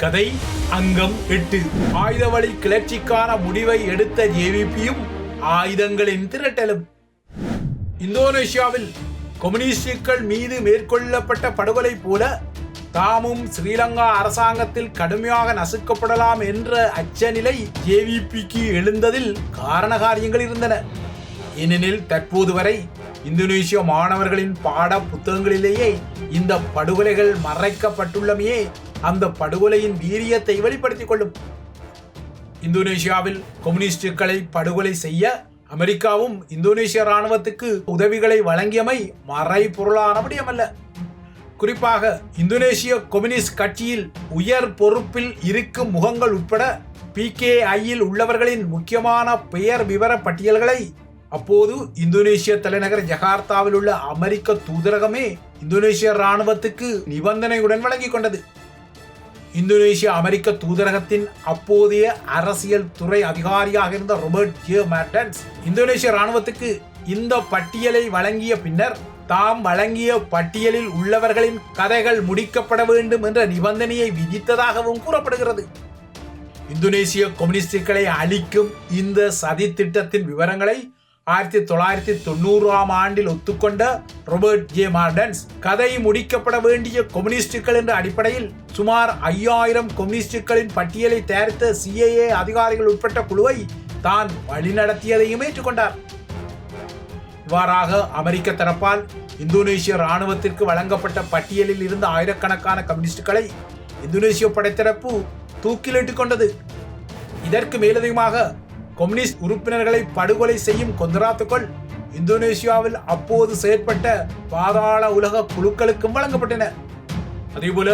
கதை அங்கம் எட்டு. ஆயுத வழி கிளர்ச்சிக்கான முடிவை எடுத்த ஜேவிபியும் ஆயுதங்களின் திரட்டலும். இந்தோனேஷியாவில் கம்யூனிஸ்டுகள் மீது மேற்கொள்ளப்பட்ட படுகொலை போல தாமும் ஸ்ரீலங்கா அரசாங்கத்தில் கடுமையாக நசுக்கப்படலாம் என்ற அச்சநிலை ஜேவிபிக்கு எழுந்ததில் காரண காரியங்கள் இருந்தன. ஏனெனில் தற்போது வரை இந்தோனேஷிய மாணவர்களின் பாட புத்தகங்களிலேயே இந்த படுகொலைகள் மறைக்கப்பட்டுள்ளமையே அந்த படுகொலையின் வீரியத்தை வெளிப்படுத்திக் கொள்ளும். இந்தோனேஷியாவில் கம்யூனிஸ்டுகளை படுகொலை செய்ய அமெரிக்காவும் இந்தோனேஷிய ராணுவத்துக்கு உதவிகளை வழங்கியமை மறைபொருளான விடயமல்ல குறிப்பாக இந்தோனேஷிய கம்யூனிஸ்ட் கட்சியில் உயர் பொறுப்பில் இருக்கும் முகங்கள் உட்பட பிகேஐயில் உள்ளவர்களின் முக்கியமான பெயர் விவர பட்டியல்களை அப்போது இந்தோனேஷிய தலைநகர் ஜகார்த்தாவில் உள்ள அமெரிக்க தூதரகமே இந்தோனேஷிய ராணுவத்துக்கு நிபந்தனையுடன் வழங்கிக் கொண்டது. இந்தோனேஷிய அமெரிக்க தூதரகத்தின் அப்போதைய அரசியல் துறை அதிகாரியாக இருந்த ரொபர்ட் ஜே மார்டன்ஸ் இந்தோனேஷிய ராணுவத்துக்கு இந்த பட்டியலை வழங்கிய பின்னர் தாம் வழங்கிய பட்டியலில் உள்ளவர்களின் கதைகள் முடிக்கப்பட வேண்டும் என்ற நிபந்தனையை விதித்ததாகவும் கூறப்படுகிறது. இந்தோனேசிய கம்யூனிஸ்டுகளை அழிக்கும் இந்த சதி திட்டத்தின் விவரங்களை ஆயிரத்தி தொள்ளாயிரத்தி தொண்ணூறாம் ஆண்டில் ஒத்துக்கொண்ட ரொபர்ட் ஜே மார்டன்ஸ் கதை முடிக்கப்பட வேண்டிய கம்யூனிஸ்டுகள் என்ற அடிப்படையில் சுமார் ஐயாயிரம் கம்யூனிஸ்டுகளின் பட்டியலை தயாரித்த சிஏஏ அதிகாரிகள் உட்பட்ட குழுவை தான் வழிநடத்தியதையும் ஏற்றுக்கொண்டார் இவ்வாறாக அமெரிக்க தரப்பால் இந்தோனேசிய ராணுவத்திற்கு வழங்கப்பட்ட பட்டியலில் இருந்த ஆயிரக்கணக்கான கம்யூனிஸ்டுகளை இந்தோனேசிய படைத்தரப்பு தூக்கிலிட்டுக் கொண்டது இதற்கு மேலதிகமாக கம்யூனிஸ்ட் உறுப்பினர்களை படுகொலை செய்யும் கொந்தராத்துக்கள் இந்தோனேசியாவில் அப்போது செயற்பட்ட பாதாள உலக குழுக்களுக்கும் வழங்கப்பட்டன. அதேபோல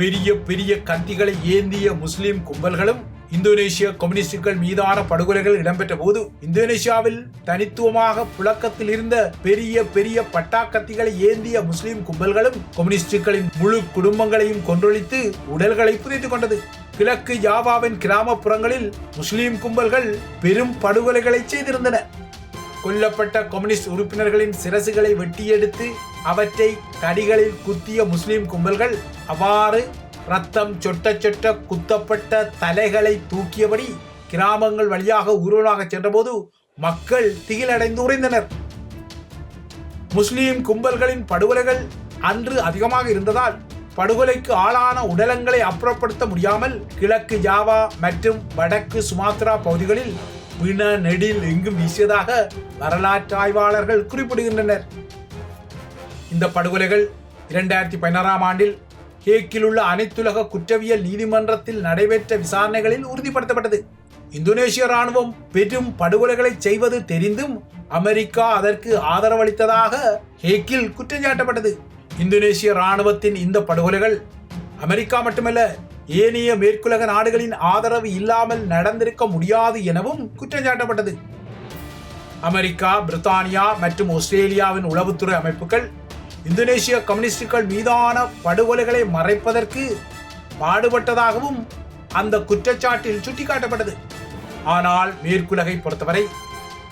பெரிய பெரிய கத்திகளை ஏந்திய முஸ்லிம் கும்பல்களும் இந்தோனேஷிய கம்யூனிஸ்டுகள் மீதான படுகொலைகள் இடம்பெற்ற போது இந்தோனேஷியாவில் தனித்துவமாக புழக்கத்தில் இருந்த பெரிய பெரிய பட்டாக்கத்திகளை ஏந்திய முஸ்லிம் கும்பல்களும் கம்யூனிஸ்டுகளின் முழு குடும்பங்களையும் கொன்றொழித்து உடல்களை புதைத்துக் கொண்டது. கிழக்கு யாவாவின் கிராமப்புறங்களில் முஸ்லீம் கும்பல்கள் பெரும் படுகொலைகளை செய்திருந்தன. கொல்லப்பட்ட கம்யூனிஸ்ட் உறுப்பினர்களின் சிரசுகளை வெட்டியெடுத்து அவற்றை தடிகளில் குத்திய முஸ்லிம் கும்பல்கள் அவ்வாறு ரத்தம் சொட்ட சொட்ட குத்தப்பட்ட தலைகளை தூக்கியபடி கிராமங்கள் வழியாக ஊர்வலமாக சென்றபோது மக்கள் திகிலடைந்து உறைந்தனர். முஸ்லீம் கும்பல்களின் படுகொலைகள் அன்று அதிகமாக இருந்ததால் படுகொலைக்கு ஆளான உடலங்களை அப்புறப்படுத்த முடியாமல் கிழக்கு ஜாவா மற்றும் வடக்கு சுமாத்ரா பகுதிகளில் பிண நெடில் எங்கும் வீசியதாக வரலாற்று ஆய்வாளர்கள் குறிப்பிடுகின்றனர். இந்த படுகொலைகள் இரண்டாயிரத்தி பதினாறாம் ஆண்டில் ஹேக்கில் உள்ள அனைத்துலக குற்றவியல் நீதிமன்றத்தில் நடைபெற்ற விசாரணைகளில் உறுதிப்படுத்தப்பட்டது. இந்தோனேசிய ராணுவம் பெரும் படுகொலைகளை செய்வது தெரிந்தும் அமெரிக்கா அதற்கு ஆதரவளித்ததாக ஹேக்கில் குற்றம் சாட்டப்பட்டது இந்தோனேசிய ராணுவத்தின் இந்த படுகொலைகள் அமெரிக்கா மட்டுமல்ல ஏனைய மேற்குலக நாடுகளின் ஆதரவு இல்லாமல் நடந்திருக்க முடியாது எனவும் குற்றம் சாட்டப்பட்டது அமெரிக்கா பிரித்தானியா மற்றும் ஆஸ்திரேலியாவின் உளவுத்துறை அமைப்புகள் இந்தோனேசிய கம்யூனிஸ்டுகள் மீதான படுகொலைகளை மறைப்பதற்கு பாடுபட்டதாகவும் அந்த குற்றச்சாட்டில் சுட்டிக்காட்டப்பட்டது. ஆனால் மேற்குலகை பொறுத்தவரை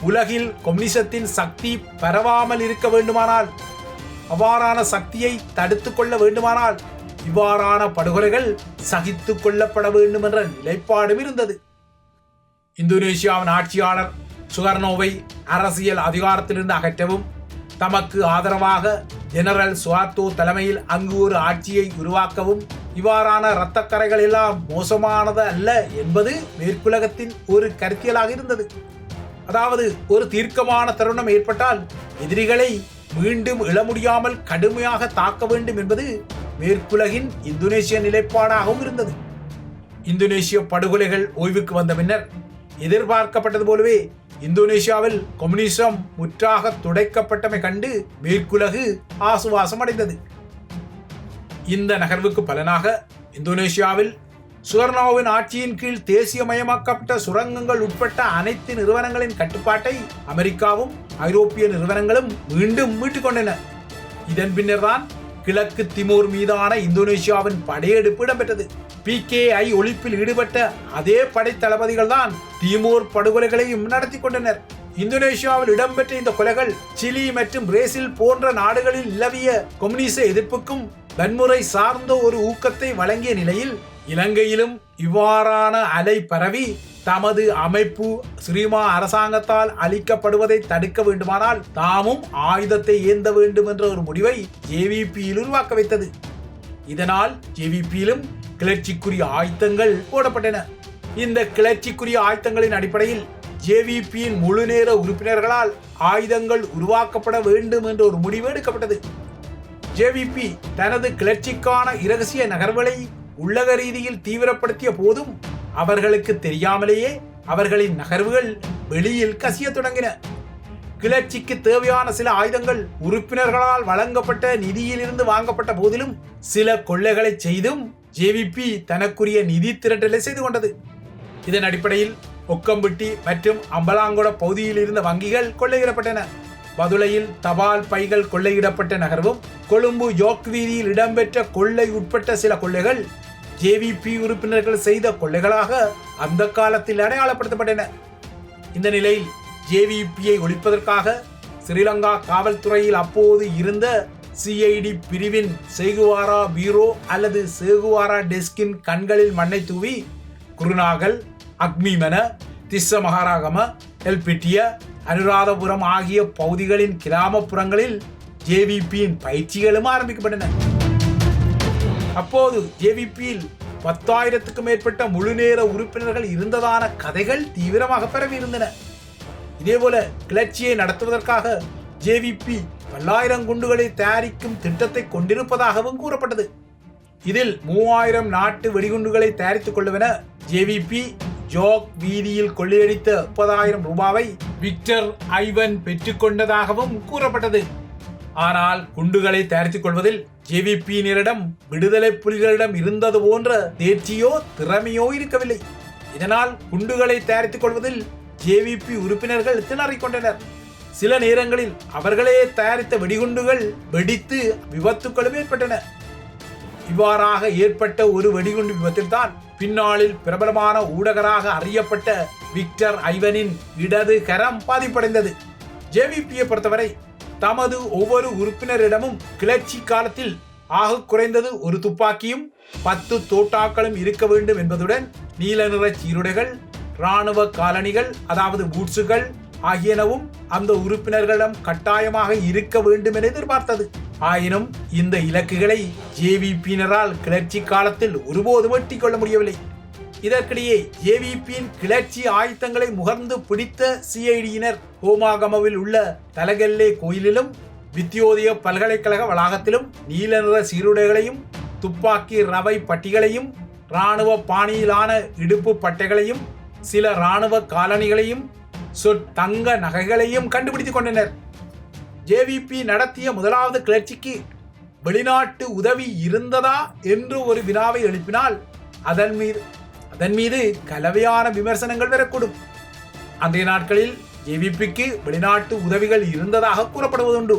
உலகில் கம்யூனிசத்தின் சக்தி பரவாமல் இருக்க வேண்டுமானால் அவ்வாறான சக்தியை தடுத்து கொள்ள வேண்டுமானால் இவ்வாறான படுகொலைகள் சகித்து கொள்ளப்பட வேண்டும் என்ற நிலைப்பாடும் இருந்தது. இந்தோனேசியாவின் ஆட்சியாளர் சுகர்னோவை அரசியல் அதிகாரத்திலிருந்து அகற்றவும் தமக்கு ஆதரவாக ஜெனரல் சுவார்த்தோ தலைமையில் அங்கு ஒரு ஆட்சியை உருவாக்கவும் இவ்வாறான இரத்தக்கரைகள் எல்லாம் மோசமானது அல்ல என்பது மேற்குலகத்தின் ஒரு கருத்தியலாக இருந்தது. அதாவது ஒரு தீர்க்கமான தருணம் ஏற்பட்டால் எதிரிகளை மீண்டும் இழ முடியாமல் கடுமையாக தாக்க வேண்டும் என்பது மேற்குலகின் இந்தோனேசிய நிலைப்பாடாகவும் இருந்தது. இந்தோனேசிய படுகொலைகள் ஓய்வுக்கு வந்த பின்னர் எதிர்பார்க்கப்பட்டது போலவே இந்தோனேசியாவில் கம்யூனிசம் முற்றாக துடைக்கப்பட்டமை கண்டு மேற்குலகு ஆசுவாசம் அடைந்தது இந்த நகர்வுக்கு பலனாக இந்தோனேசியாவில் சுவர்ணாவின் ஆட்சியின் கீழ் தேசியமயமாக்கப்பட்ட சுரங்கங்கள் உட்பட்ட அனைத்து நிறுவனங்களின் கட்டுப்பாட்டை அமெரிக்காவும் ஐரோப்பிய நிறுவனங்களும் மீண்டும் மீட்டுக் கொண்டன இதன் பின்னர்தான் கிழக்கு திமோர் மீதான இந்தோனேசியாவின் படையெடுப்பு இடம்பெற்றது. பிகேஐ ஒழிப்பில் ஈடுபட்ட அதே படை தளபதிகள் தான் திமோர் படுகொலைகளையும் நடத்தி கொண்டனர் இந்தோனேசியாவில் இடம்பெற்ற இந்த கொலைகள் சிலி மற்றும் பிரேசில் போன்ற நாடுகளில் நிலவிய கம்யூனிச எதிர்ப்புக்கும் வன்முறை சார்ந்த ஒரு ஊக்கத்தை வழங்கிய நிலையில் இலங்கையிலும் இவ்வாறான அலை பரவி தமது அமைப்பு ஸ்ரீமா அரசாங்கத்தால் அளிக்கப்படுவதை தடுக்க வேண்டுமானால் தாமும் ஆயுதத்தை ஏந்த வேண்டும் என்ற ஒரு முடிவை ஜேவிபியில் உருவாக்க வைத்தது. இதனால் ஜேவிபியிலும் கிளர்ச்சிக்குரிய ஆயுதங்கள் போடப்பட்டன. இந்த கிளர்ச்சிக்குரிய ஆயுதங்களின் அடிப்படையில் ஜேவிபியின் முழு நேர உறுப்பினர்களால் ஆயுதங்கள் உருவாக்கப்பட வேண்டும் என்ற ஒரு முடிவு எடுக்கப்பட்டது. ஜேவிபி தனது கிளர்ச்சிக்கான இரகசிய நகர்வுகளை உள்ளக ரீதியில் தீவிரப்படுத்திய போதும் அவர்களுக்கு தெரியாமலேயே அவர்களின் நகர்வுகள் வெளியில் கசிய தொடங்கின. கிளர்ச்சிக்கு தேவையான சில ஆயுதங்கள் உறுப்பினர்களால் வழங்கப்பட்ட நிதியிலிருந்து வாங்கப்பட்ட போதிலும் சில கொள்ளைகளை செய்தும் ஜேவிபி தனக்குரிய நிதி திரட்டலை செய்து கொண்டது. இதன் அடிப்படையில் ஒக்கம்பட்டி மற்றும் அம்பலாங்கொட பகுதியில் இருந்த வங்கிகள் கொள்ளையிடப்பட்டன. பதுளையில் தபால் பைகள் கொள்ளையிடப்பட்ட நகர்வும் கொழும்பு யோக் வீதியில் இடம்பெற்ற கொள்ளை உட்பட்ட சில கொள்ளைகள் ஜேவிபி உறுப்பினர்கள் செய்த கொள்ளைகளாக அந்த காலத்தில் அடையாளப்படுத்தப்பட்டன. இந்த நிலையில் ஜேவிபியை ஒழிப்பதற்காக ஸ்ரீலங்கா காவல்துறையில் அப்போது இருந்த சிஐடி பிரிவின் சேகுவாரா பீரோ அல்லது சேகுவாரா டெஸ்கின் கண்களில் மண்ணை தூவி குருநாகல் அக்மிமன திஸ்ஸ மகாராகம எல்பிட்டிய அனுராதபுரம் ஆகிய பகுதிகளின் கிராமப்புறங்களில் ஜேவிபியின் பயிற்சிகளும் ஆரம்பிக்கப்பட்டன. அப்போது ஜேவிபியில் பத்தாயிரத்துக்கும் மேற்பட்ட முழுநேர உறுப்பினர்கள் இருந்ததான கதைகள் தீவிரமாக பரவி இருந்தன இதேபோல கிளர்ச்சியை நடத்துவதற்காக ஜேவிபி பல்லாயிரம் குண்டுகளை தயாரிக்கும் திட்டத்தை கொண்டிருப்பதாகவும் கூறப்பட்டது. இதில் மூவாயிரம் நாட்டு வெடிகுண்டுகளை தயாரித்துக் கொள்ளுவென ஜேவிபி ஜோக் வீதியில் கொள்ளையடித்த முப்பதாயிரம் ரூபாவை விக்டர் ஐவன் பெற்றுக்கொண்டதாகவும் கூறப்பட்டது. ஆனால் குண்டுகளை தயாரித்துக் கொள்வதில் ஜேவிபியினரிடம் விடுதலை புலிகளிடம் இருந்தது போன்ற தேர்ச்சியோ திறமையோ இருக்கவில்லை. இதனால் குண்டுகளை தயாரித்துக் கொள்வதில் ஜேவிபி உறுப்பினர்கள் திணறிக் கொண்டனர் சில நேரங்களில் அவர்களே தயாரித்த வெடிகுண்டுகள் வெடித்து விபத்துக்களும் ஏற்பட்டன. இவ்வாறாக ஏற்பட்ட ஒரு வெடிகுண்டு விபத்தில்தான் பின்னாளில் பிரபலமான ஊடகராக அறியப்பட்ட விக்டர் ஐவனின் இடது கரம் பாதிப்படைந்தது. ஜேவிபியை பொறுத்தவரை தமது ஒவ்வொரு உறுப்பினரிடமும் கிளர்ச்சி காலத்தில் ஆக குறைந்தது ஒரு துப்பாக்கியும் பத்து தோட்டாக்களும் இருக்க வேண்டும் என்பதுடன் நீல நிற சீருடைகள் இராணுவ காலணிகள் அதாவது பூட்ஸுகள் ஆகியனவும் அந்த உறுப்பினர்களிடம் கட்டாயமாக இருக்க வேண்டும் என எதிர்பார்த்தது. ஆயினும் இந்த இலக்குகளை ஜேவிபியினரால் கிளர்ச்சி காலத்தில் ஒருபோதும் வெட்டி கொள்ள முடியவில்லை. இதற்கிடையே ஜேவிபியின் கிளர்ச்சி ஆயுதங்களை முகர்ந்து பிடித்த சிஐடியினர் ஹோமாகமவில் உள்ள தலகெல்லே கோயிலிலும் வித்தியோதய பல்கலைக்கழக வளாகத்திலும் நீல நிற சீருடைகளையும் துப்பாக்கி ரவை பட்டிகளையும் இராணுவ பாணியிலான இடுப்பு பட்டைகளையும் சில இராணுவ காலணிகளையும் சொற்தங்க நகைகளையும் கண்டுபிடித்துக் கொண்டனர். ஜேவிபி நடத்திய முதலாவது கிளர்ச்சிக்கு வெளிநாட்டு உதவி இருந்ததா என்று ஒரு வினாவை எழுப்பினால் அதன் மீது அதன் மீது கலவையான விமர்சனங்கள் வரக்கூடும். அன்றைய நாட்களில் ஜேவிபிக்கு வெளிநாட்டு உதவிகள் இருந்ததாக கூறப்படுவதுண்டு.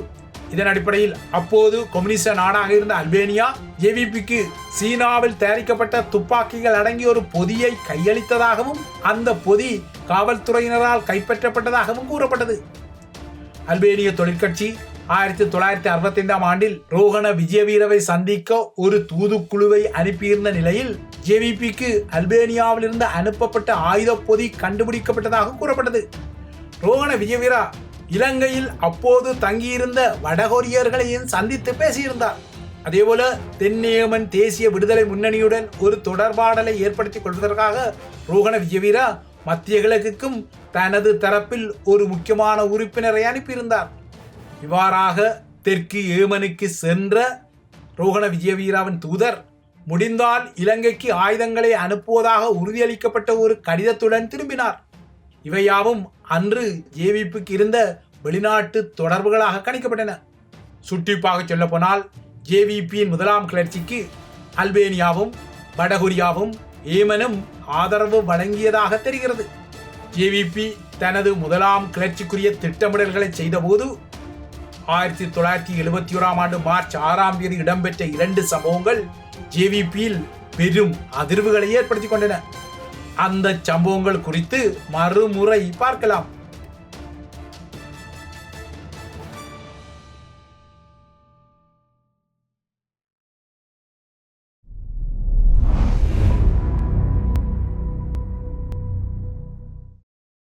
இதன் அடிப்படையில் அப்போது கம்யூனிஸ்ட நாடாக இருந்த அல்பேனியா ஜேவிபிக்கு சீனாவில் தயாரிக்கப்பட்ட துப்பாக்கிகள் அடங்கிய ஒரு பொதியை கையளித்ததாகவும் அந்த பொதி காவல்துறையினரால் கைப்பற்றப்பட்டதாகவும் கூறப்பட்டது. அல்பேனிய தொழிற்கட்சி ஆயிரத்தி தொள்ளாயிரத்தி அறுபத்தி ஐந்தாம் ஆண்டில் ரோஹண விஜயவீரவை சந்திக்க ஒரு தூதுக்குழுவை அனுப்பியிருந்த நிலையில் ஜேவிபிக்கு அல்பேனியாவிலிருந்து அனுப்பப்பட்ட ஆயுத பொதி கண்டுபிடிக்கப்பட்டதாக கூறப்பட்டது. ரோஹண விஜயவீரா இலங்கையில் அப்போது தங்கியிருந்த வடகொரியர்களையும் சந்தித்து பேசியிருந்தார். அதேபோல தென்னியமன் தேசிய விடுதலை முன்னணியுடன் ஒரு தொடர்பாடலை ஏற்படுத்திக் கொள்வதற்காக ரோகண விஜயவீரா மத்திய கிழக்குக்கும் தனது தரப்பில் ஒரு முக்கியமான உறுப்பினரை அனுப்பியிருந்தார். இவ்வாறாக தெற்கு ஏமனுக்கு சென்ற ரோகண விஜயவீராவின் தூதர் முடிந்தால் இலங்கைக்கு ஆயுதங்களை அனுப்புவதாக உறுதியளிக்கப்பட்ட ஒரு கடிதத்துடன் திரும்பினார். இவையாவும் அன்று ஜேவிப்புக்கு இருந்த வெளிநாட்டு தொடர்புகளாக கணிக்கப்பட்டன. சுட்டிப்பாக சொல்லப்போனால் ஜேவிபியின் முதலாம் கிளர்ச்சிக்கு அல்பேனியாவும் வடகொரியாவும் ஏமனும் ஆதரவு வழங்கியதாக தெரிகிறது. ஜேவிபி தனது முதலாம் கிளர்ச்சிக்குரிய திட்டமிடல்களை செய்தபோது ஆயிரத்தி தொள்ளாயிரத்தி எழுபத்தி ஓராம் ஆண்டு மார்ச் ஆறாம் தேதி இடம்பெற்ற இரண்டு சம்பவங்கள் ஜேவிபியில் பெரும் அதிர்வுகளை ஏற்படுத்திக் கொண்டன. அந்த சம்பவங்கள் குறித்து மறுமுறை பார்க்கலாம்.